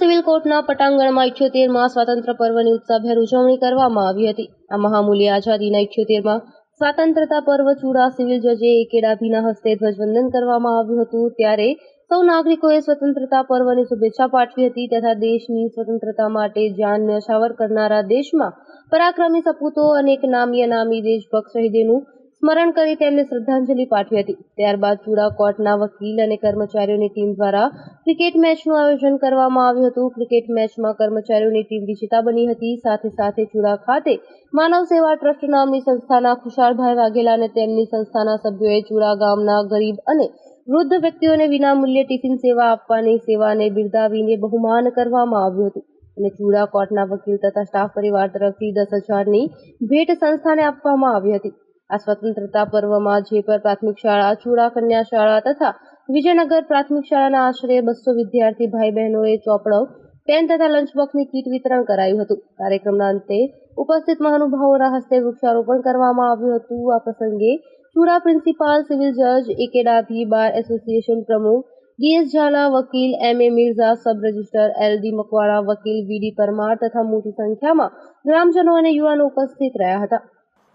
ઉપરકોટના પટાંગણમાં ઇઠ્યોતેરમાં સ્વાતંત્ર્ય પર્વની ઉત્સાહભેર ઉજવણી કરવામાં આવી હતી. આ મહામૂલ્ય આઝાદીના ઇઠ્યોતેરમાં સ્વાતંત્રતા પર્વ ચૂડા સિવિલ જજે એકેડાભીના હસ્તે ધ્વજવંદન કરવામાં આવ્યું હતું. ત્યારે સૌ નાગરિકોએ સ્વતંત્રતા પર્વની શુભેચ્છા પાઠવી હતી તથા દેશની સ્વતંત્રતા માટે જાન ન્યોછાવર કરનારા દેશમાં પરાક્રમી સપૂતો અનેક નામી અનામી દેશભક્ત શહીદોનું સ્મરણ કરી તેમને શ્રદ્ધાંજલિ પાઠવી હતી. ત્યારબાદ ચુડા કોર્ટના વકીલ અને કર્મચારીઓની ટીમ દ્વારા ક્રિકેટ મેચનું આયોજન કરવામાં આવ્યું હતું. ક્રિકેટ મેચમાં કર્મચારીઓની ટીમ વિજેતા બની હતી. સાથે સાથે ચૂડા ખાતે માનવ સેવા ટ્રસ્ટ નામની સંસ્થાના ખુશાલભાઈ વાઘેલા અને તેમની સંસ્થાના સભ્યોએ ચૂડા ગામના ગરીબ અને વૃદ્ધ વ્યક્તિઓને વિનામૂલ્યે ટિફિન સેવા આપવાની સેવાને બિરદાવીને બહુમાન કરવામાં આવ્યું હતું. અને ચૂડા કોર્ટના વકીલ તથા સ્ટાફ પરિવાર તરફથી દસ હજારની ભેટ સંસ્થાને આપવામાં આવી હતી. આ સ્વતંત્રતા પર્વમાં જેપર પ્રાથમિક શાળા ચૂડા કન્યા શાળા તથા વિજયનગર પ્રાથમિક શાળાના આશરે બસો વિદ્યાર્થી ભાઈ બહેનોએ ચોપડો, પેન તથા લંચ કીટ વિતરણ કરાયું હતું. કાર્યક્રમના અંતે ઉપસ્થિત મહાનુભાવોના હસ્તે વૃક્ષારોપણ કરવામાં આવ્યું હતું. આ પ્રસંગે ચૂડા પ્રિન્સિપાલ, સિવિલ જજ, A K Dabhi, bar association પ્રમુખ ડીએસ ઝાલા, વકીલ M A Mirza, sub register L D Makwana, વકીલ વીડી પરમાર તથા મોટી સંખ્યામાં ગ્રામજનો અને યુવાનો ઉપસ્થિત રહ્યા હતા.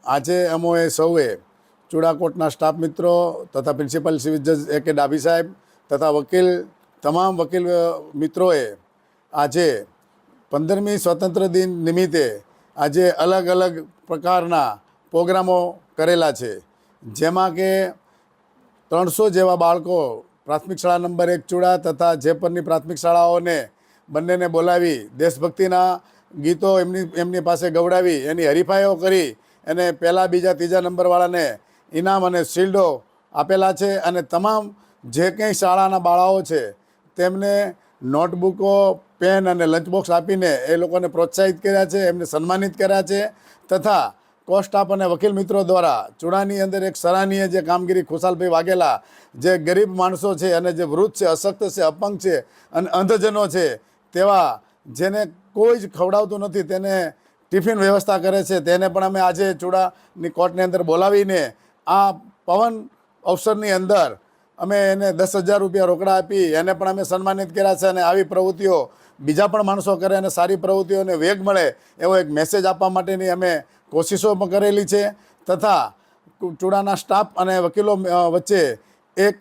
આજે અમોએ સૌએ ચૂડાકોટના સ્ટાફ મિત્રો તથા પ્રિન્સિપલ સિવિલ જજ એ કે ડાભી સાહેબ તથા વકીલ, તમામ વકીલ મિત્રોએ આજે પંદરમી સ્વતંત્ર દિન નિમિત્તે આજે અલગ અલગ પ્રકારના પ્રોગ્રામો કરેલા છે. જેમાં કે ત્રણસો જેવા બાળકો પ્રાથમિક શાળા નંબર એક ચૂડા તથા જેપરની પ્રાથમિક શાળાઓને બંનેને બોલાવી દેશભક્તિના ગીતો એમની એમની પાસે ગવડાવી એની હરીફાઈઓ કરી અને પહેલાં, બીજા, ત્રીજા નંબરવાળાને ઇનામ અને શિલ્ડો આપેલા છે અને તમામ જે કંઈ શાળાના બાળાઓ છે, તેમને નોટબુકો, પેન અને લંચ બોક્સ આપીને એ લોકોને પ્રોત્સાહિત કર્યા છે, એમને સન્માનિત કર્યા છે તથા કો સ્ટાફ અને વકીલ મિત્રો દ્વારા ચૂડાની અંદર એક સરાહનીય જે કામગીરી ખુશાલભાઈ વાઘેલા, જે ગરીબ માણસો છે અને જે વૃદ્ધ છે, અશક્ત છે, અપંગ છે અને અંધજનો છે, તેવા જેને કોઈ જ ખવડાવતું નથી, તેને ટિફિન વ્યવસ્થા કરે છે. તેને પણ અમે આજે ચૂડાની કોર્ટની અંદર બોલાવીને આ પવન અવસરની અંદર અમે એને દસ હજાર રૂપિયા રોકડા આપી, એને પણ અમે સન્માનિત કર્યા છે અને આવી પ્રવૃત્તિઓ બીજા પણ માણસો કરે અને સારી પ્રવૃત્તિઓને વેગ મળે એવો એક મેસેજ આપવા માટેની અમે કોશિશો પણ કરેલી છે તથા ચૂડાના સ્ટાફ અને વકીલો વચ્ચે એક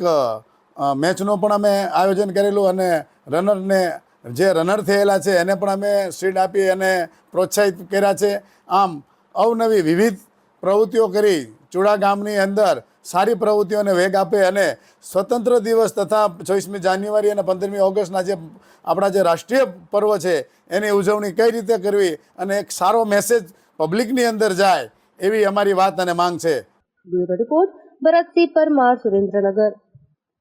મેચનું પણ અમે આયોજન કરેલું અને રનરને જે રનર થયેલા છે, એને પણ અમે સીડ આપી અને પ્રોત્સાહિત કર્યા છે. આમ, અવનવી વિવિધ પ્રવૃત્તિઓ કરી, ચૂડા ગામની અંદર સારી પ્રવૃત્તિઓને વેગ આપે અને સ્વતંત્ર દિવસ તથા ચોવીસમી જાન્યુઆરી અને પંદરમી ઓગસ્ટના જે આપણા જે રાષ્ટ્રીય પર્વ છે, એની ઉજવણી કઈ રીતે કરવી અને એક સારો મેસેજ પબ્લિકની અંદર જાય એવી અમારી વાત અને માંગ છે. ભરતસિંહ પરમાર, સુરેન્દ્રનગર.